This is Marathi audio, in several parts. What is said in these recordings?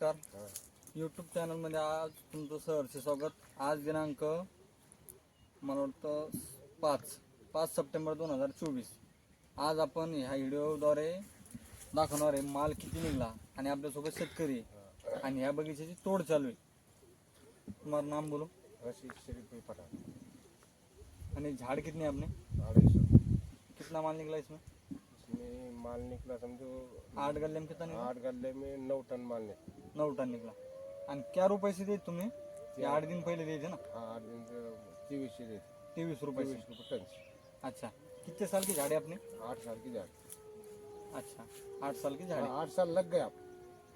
नमस्कार. यूट्यूब चॅनलमध्ये आज तुमचं सहर्ष स्वागत. आज दिनांक मला वाटतं पाच पाच सप्टेंबर दोन हजार चोवीस. आज आपण ह्या व्हिडिओद्वारे दाखवणार आहे माल किती निघला आणि आपल्यासोबत शेतकरी. आणि ह्या बगीच्याची तोड चालू आहे. तुम्हाला नाम बोलो? आणि झाड कितने आपने कितना माल निकला इसमें? इसमें माल निकला समझो आठ गल्ले में कितना निकला आठ गले में नौ टन माल निकला नऊ टन निकला आणि क्या रुपये से देत तुम्ही? ते आठ दिन पहिले द्यायचे ना? हाँ आठ दिन तेईस तेवीस रुपये. तेईस रुपये टन. अच्छा. कितने साल की झाड़े आपने आठ साल की झाड़. अच्छा. आठ साल की झाड़ी आठ साल लग गए आप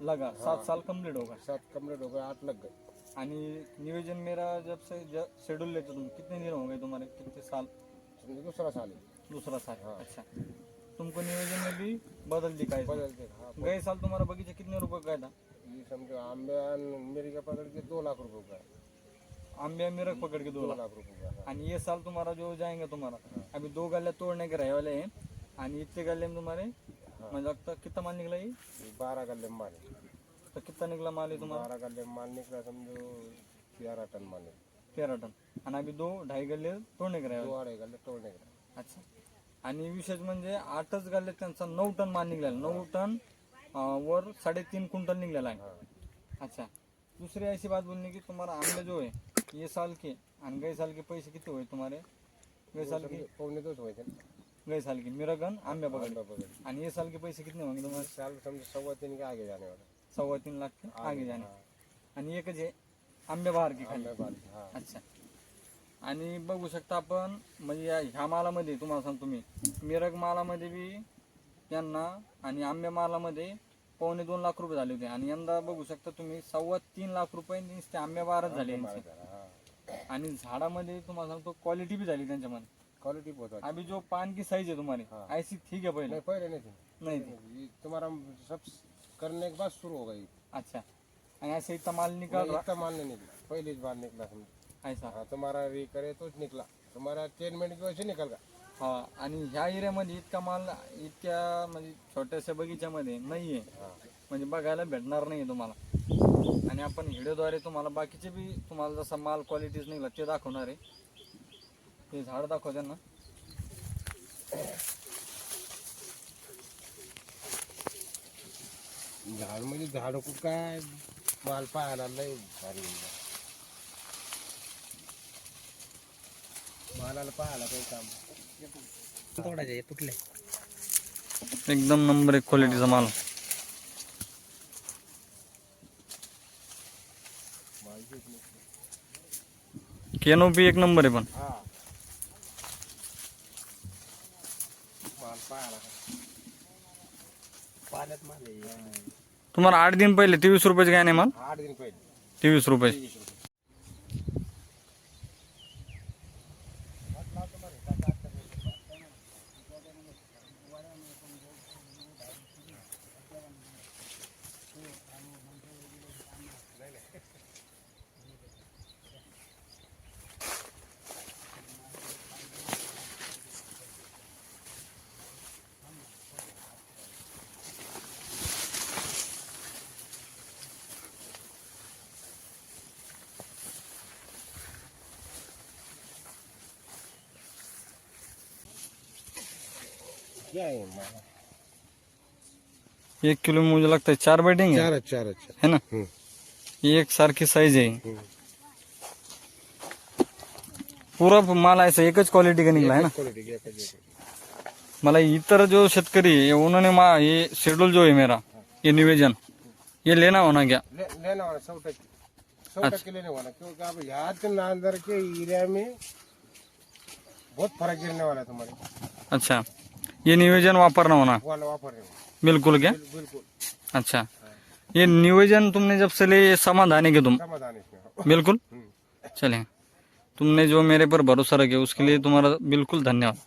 लगा. सात साल कंप्लीट होगा. सात कमरे हो गए आठ लग गए आणि नियोजन मेरा जब से शेड्यूल लेते तुम कितने दिन हो गए तुम्हारे? कितने साल? समझो दूसरा साल है दूसरा साल. हाँ। अच्छा. तुमको नियोजन में भी बदल इसमें। बदल दे हाँ गए साल तुम्हारा बगीचा कितने रुपए का था? ये समझो आंबे मेरी का पकड़ के दो लाख रुपए का। आंबे मेरक पकड़ के दो लाख। रुपए का। आणि ये साल तुम्हारा जो जाएंगे तुम्हारा अभी दो गले तोड़ने के रहे वाले हैं आणि इतने गले में तुम्हारे मतलब अब तक कितना माल निकला ये? बारह गले में माल। तो कितना निकला माल है तुम्हारा? बारह गले में माल निकला समझो ग्यारह टन माल तेरह टन। आणि अभी दो ढाई गले तोड़ने के रहे दो अढ़ाई गले तोड़ने का अच्छा। आणि विशेष म्हणजे आठच गाले त्यांचा नऊ टन माल निघाला. नऊ टन अं, वर साडेतीन क्विंटल निघलेला आहे. अच्छा. दूसरी ऐसी बात बोलने की तुम्हारा आंबे जो है ये साल के आणि गए साल के पैसे कितने हुए तुम्हारे? गए साल के पौने दो सौ हुए थे ना गए साल की मिरगन आंबे पकड़ आणि ये साल के पैसे कितने होंगे तुम्हारे इस साल समझो सवा तीन के आगे जाने वाला सव्वा तीन लाख के आगे जाने हाँ, आणि एकच आहे आंबे बाहेर की खाली. आंबे हाँ. अच्छा. आणि बघू शकता आपण म्हणजे या ह्या मालामध्ये तुम्हाला सांगतो मी. मिरग मालामध्ये बी यांना आणि आंबे मालामध्ये पावणे दोन लाख रुपये झाले होते. आणि यंदा बघू शकता तुम्ही सव्वा तीन लाख रुपये नुसते आंबे बारच झाले हाँ. आणि झाडामध्ये तुम्हाला सांगतो क्वालिटी भी झाली त्यांच्यामध्ये क्वालिटी बहुत अभी जो पान की साइज है तुम्हारी हाँ। ऐसी ठीक है पहले. नहीं पहले नहीं थी नहीं थी तुम्हारा सब करने के बाद शुरू हो. गई अच्छा. आणि ऐसे इतना माल निकाल रहा इतना माल नहीं निकला पहली ही बार निकला समझो ऐसा हाँ तुम्हारा री करे तो निकला तुम्हारा टेन मिनट की वजह से निकल गया हा आणि ह्या एरियामध्ये इतका माल इतक्या म्हणजे छोट्याशा बगीच्यामध्ये नाहीये. म्हणजे बघायला भेटणार नाही तुम्हाला. आणि आपण व्हिडिओद्वारे तुम्हाला बाकीचे बी तुम्हाला जसा माल क्वालिटीज निघला ते दाखवणार आहे. ते झाड दाखव त्यांना. झाड म्हणजे झाड काय? माल पाहायला लय एकदम नंबर एक क्वालिटीचा माल केनोपी एक नंबर हा. तुम्हाला आठ दिन पहिले तेवीस रुपयाचे काय माल आठ दिन पहिले तेवीस रुपये. क्या है एक किलो में मुझे लगता है चार बैठेंगे? चार चार अच्छा है ना? हम्म. ये एक सारखी साइज़ आहे हम्म. पूरा माल ऐसा एकच क्वालिटी का निघला है ना? मला इतर जो शेतकरी है उन्होंने मा ये शेड्यूल जो है मेरा ये निवेदन ये लेना होना क्या ले, लेना वाला सौ टक्के. सौ टक्के लेने वाला क्योंकि अब यहाँ के अंदर के एरिया में बहुत फ़र्क गिरने वाला है तुम्हारे. अच्छा. ये नियोजन वापरना होना वाला वापर है बिल्कुल क्या बिल- बिल्कुल. अच्छा. ये नियोजन तुमने जब से लिए ये समाधान है कि तुम? समाधान इसमें बिल्कुल? हम्म. चले. तुमने जो मेरे पर भरोसा रखे उसके लिए तुम्हारा बिल्कुल धन्यवाद।